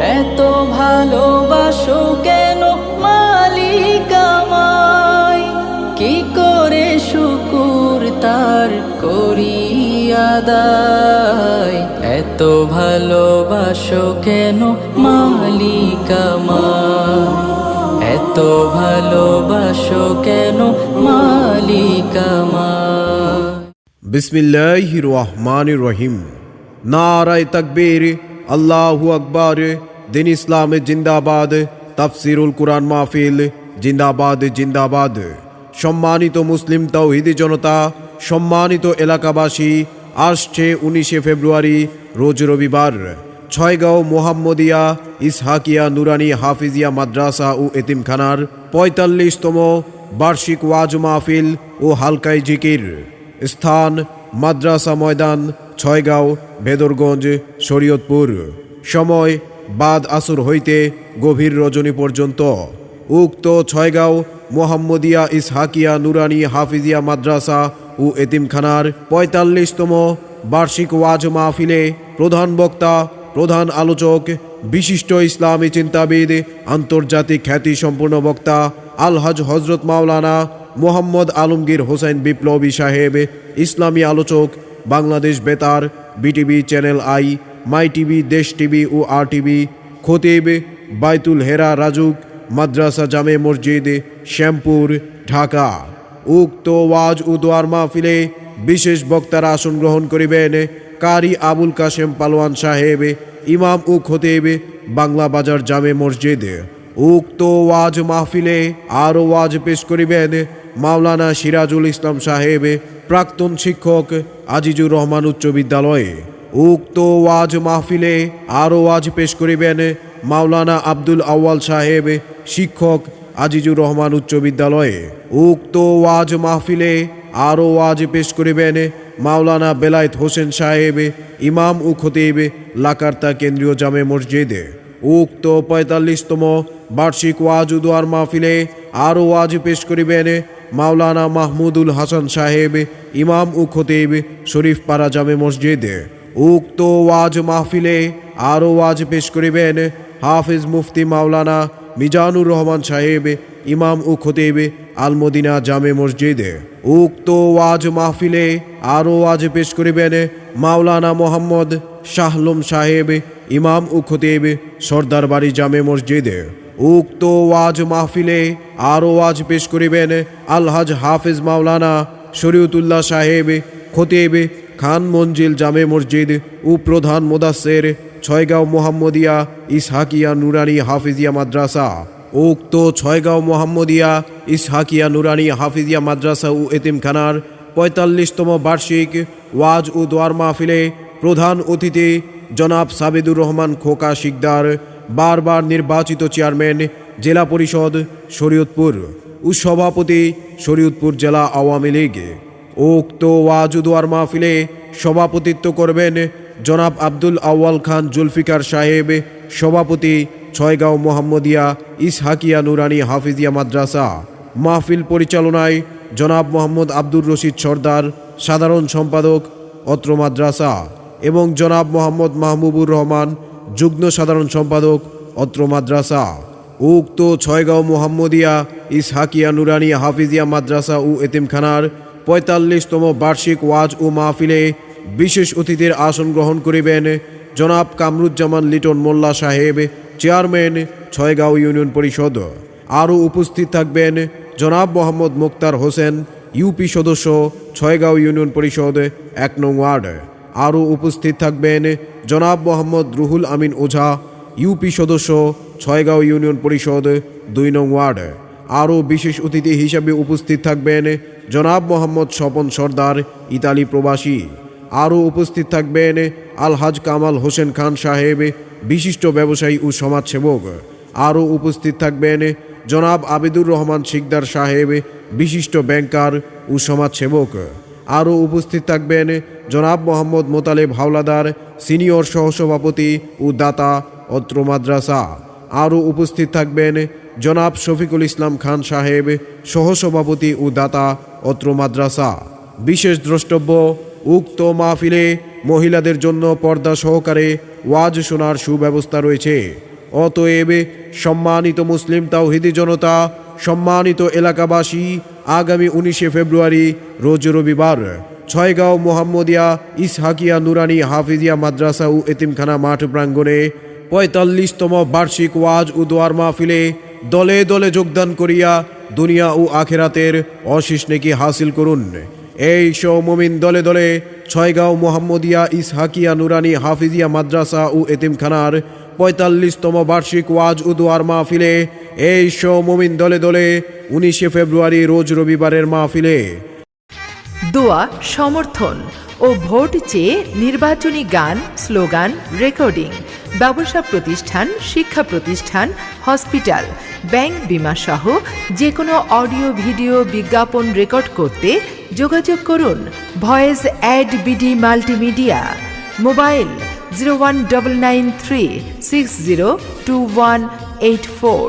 এত ভালোবাসো কেন মালিক আমায়? কি করে শুকুর তার করি আদায়? এত ভালোবাসো কেন মালিক এত ভালোবাসো কেন মালিক আমায়? বিসমিল্লাহ রহমান রহিম। নারায় তকবীর, আল্লাহু আকবর। দিন ইসলাম জিন্দাবাদ, তাফসিরুল কুরআন মাহফিল, জিন্দাবাদ জিন্দাবাদ। সম্মানিত মুসলিম তৌহিদি জনতা, সম্মানিত এলাকাবাসী, আসছে উনিশে ফেব্রুয়ারি, রোজ রবিবার, ছয়গাঁও মোহাম্মদিয়া ইসহাকিয়া নুরানি হাফিজিয়া মাদ্রাসা ও এতিমখানার পঁয়তাল্লিশতম বার্ষিক ওয়াজ মাহফিল ও হালকাই জিকির। স্থান মাদ্রাসা ময়দান, ছয়গাঁও, ভেদরগঞ্জ, শরীয়তপুর। সময় বাদ আসর হইতে গভীর রজনী পর্যন্ত। উক্ত ছয়গাঁও, মোহাম্মদিয়া ইসহাকিয়া নুরানি হাফিজিয়া মাদ্রাসা ও এতিমখানার পঁয়তাল্লিশতম বার্ষিক ওয়াজ মাহফিলে প্রধান বক্তা, প্রধান আলোচক, বিশিষ্ট ইসলামী চিন্তাবিদ, আন্তর্জাতিক খ্যাতি সম্পূর্ণ বক্তা, আলহাজ হজরত মাওলানা মোহাম্মদ আলমগীর হোসেন বিপ্লবী সাহেব, ইসলামী আলোচক, বাংলাদেশ বেতার, BTV channel I my TV, Desh TV O R TV, খতিব, বাইতুল হেরা, রাজুক, মাদ্রাসা, জামে মসজিদ, শ্যামপুর, ঢাকা। উক্ত ওয়াজ ও দোয়ার মাহফিলে বিশেষ বক্তারা আসন গ্রহণ করিবেন কারি আবুল কাশেম পালোয়ান সাহেব, ইমাম ও খতিব, বাংলা বাজার জামে মসজিদ। উক্ত ওয়াজ মাহফিলে আরও ওয়াজ পেশ করিবেন মাওলানা সিরাজুল ইসলাম সাহেব, প্রাক্তন শিক্ষক আজিজুর রহমান উচ্চ বিদ্যালয়ে। উক্ত ওয়াজ মাহফিলে আরও ওয়াজ পেশ করিবেন মাওলানা আব্দুল আউয়াল সাহেব, শিক্ষক আজিজুর রহমান উচ্চ বিদ্যালয়ে। উক্ত ওয়াজ মাহফিলে আরও ওয়াজ পেশ করিবেন মাওলানা বেলায়েত হোসেন সাহেব, ইমাম ও খতিব, লাকার্তা কেন্দ্রীয় জামে মসজিদে। উক্ত পঁয়তাল্লিশতম বার্ষিক ওয়াজ উদোয়ার মাহফিলে আরও ওয়াজ পেশ করিবেন মাওলানা মাহমুদুল হাসান সাহেব, ইমাম ও খতিব শরীফ পাড়া জামে মসজিদে। উক্ত ওয়াজ মাহফিলে আরও ওয়াজ পেশ করিবেন হাফিজ মুফতি মাওলানা মিজানুর রহমান সাহেব, ইমাম ও খতিব আলমদিনা জামে মসজিদে। উক্ত ওয়াজ মাহফিলে আরও ওয়াজ পেশ করিবেন মাওলানা মোহাম্মদ শাহলুম সাহেব, ইমাম ও খতিব সর্দার বাড়ি জামে মসজিদে। উক্ত ওয়াজ মাহফিলে আরও ওয়াজ পেশ করিবেন আলহাজ হাফিজ মাওলানা শরীয়তুল্লাহ সাহেব, খতিব খান মঞ্জিল জামে মসজিদ ও প্রধান মোদাসের ছয়গাঁও মোহাম্মদিয়া ইসহাকিয়া নুরানি হাফিজিয়া মাদ্রাসা। উক্ত ছয়গাঁও মোহাম্মদিয়া ইসহাকিয়া নুরানি হাফিজিয়া মাদ্রাসা ও এতিমখানার পঁয়তাল্লিশতম বার্ষিক ওয়াজ ও দোয়ার মাহফিলে প্রধান অতিথি জনাব সাবেদুর রহমান খোকা শিকদার, বারবার নির্বাচিত চেয়ারম্যান, জেলা পরিষদ শরীয়তপুর ও সভাপতি শরীয়তপুর জেলা আওয়ামী লীগ। উক্ত ওয়াজ ও মাহফিলে সভাপতিত্ব করবেন জনাব আব্দুল আউয়াল খান জুলফিকার সাহেব, সভাপতি ছয়গাঁও মোহাম্মদিয়া ইসহাকিয়া নুরানি হাফিজিয়া মাদ্রাসা। মাহফিল পরিচালনায় জনাব মোহাম্মদ আব্দুর রশিদ সর্দার, সাধারণ সম্পাদক অত্র মাদ্রাসা এবং জনাব মোহাম্মদ মাহবুবুর রহমান, যুগ্ম সাধারণ সম্পাদক অত্র মাদ্রাসা। উক্ত ছয়গাঁও মোহাম্মদিয়া ইসহাকিয়া নুরানি হাফিজিয়া মাদ্রাসা ও এতিমখানার পঁয়তাল্লিশতম বার্ষিক ওয়াজ ও মাহফিলে বিশেষ অতিথির আসন গ্রহণ করিবেন জনাব কামরুজ্জামান লিটন মোল্লা সাহেব, চেয়ারম্যান ছয়গাঁও ইউনিয়ন পরিষদ। আরও উপস্থিত থাকবেন জনাব মোহাম্মদ মুক্তার হোসেন, ইউপি সদস্য, ছয়গাঁও ইউনিয়ন পরিষদ, এক নং ওয়ার্ড। আরও উপস্থিত থাকবেন জনাব মোহাম্মদ রুহুল আমিন ওঝা, ইউপি সদস্য, ছয়গাঁও ইউনিয়ন পরিষদ, দুই নং ওয়ার্ড। আরও বিশেষ অতিথি হিসাবে উপস্থিত থাকবেন জনাব মোহাম্মদ স্বপন সর্দার, ইতালি প্রবাসী। আরও উপস্থিত থাকবেন আলহাজ কামাল হোসেন খান সাহেব, বিশিষ্ট ব্যবসায়ী ও সমাজসেবক। আরও উপস্থিত থাকবেন জনাব আবিদুর রহমান শিকদার সাহেব, বিশিষ্ট ব্যাংকার ও সমাজসেবক। আরও উপস্থিত থাকবেন জনাব মোহাম্মদ মোতালেব হাওলাদার, সিনিয়র সহসভাপতি ও দাতা, অত্র মাদ্রাসা। আরও উপস্থিত থাকবেন জনাব শফিকুল ইসলাম খান সাহেব, সহসভাপতি ও দাতা অত্র মাদ্রাসা। বিশেষ দ্রষ্টব্য, উক্ত মাহফিলে মহিলাদের জন্য পর্দা সহকারে ওয়াজ শোনার সুব্যবস্থা রয়েছে। অতএব সম্মানিত মুসলিম তাওহিদি জনতা, সম্মানিত এলাকাবাসী, আগামী উনিশে ফেব্রুয়ারি, রোজ রবিবার, ছয়গাঁও মোহাম্মদিয়া ইসহাকিয়া নুরানি হাফিজিয়া মাদ্রাসা ও এতিমখানা মাঠ প্রাঙ্গণে পঁয়তাল্লিশতম বার্ষিক ওয়াজ ও দোয়ার মাহফিলে দলে দলে যোগদান করিয়া দুনিয়া ও আখেরাতের অশিস নেকি হাসিল করুন। এই সৌমমিন দলে দলে ছয়গাঁও মোহাম্মদিয়া ইসহাকিয়া নুরানি হাফিজিয়া মাদ্রাসা ও এতিমখানার পঁয়তাল্লিশতম বার্ষিক ওয়াজ উদুয়ার দোয়ার মাহফিলে এই সৌমমিন দলে দলে উনিশে ফেব্রুয়ারি রোজ রবিবারের মাহফিলে। দোয়া, সমর্থন ও ভোট চেয়ে নির্বাচনী গান, স্লোগান, রেকর্ডিং। ব্যবসা প্রতিষ্ঠান, শিক্ষা প্রতিষ্ঠান, হসপিটাল, ব্যাংক বিমা সহ যে কোনো অডিও, ভিডিও বিজ্ঞাপন রেকর্ড করতে যোগাযোগ করুন voice ad BD multimedia. Mobile zero one double nine three six zero two one eight four.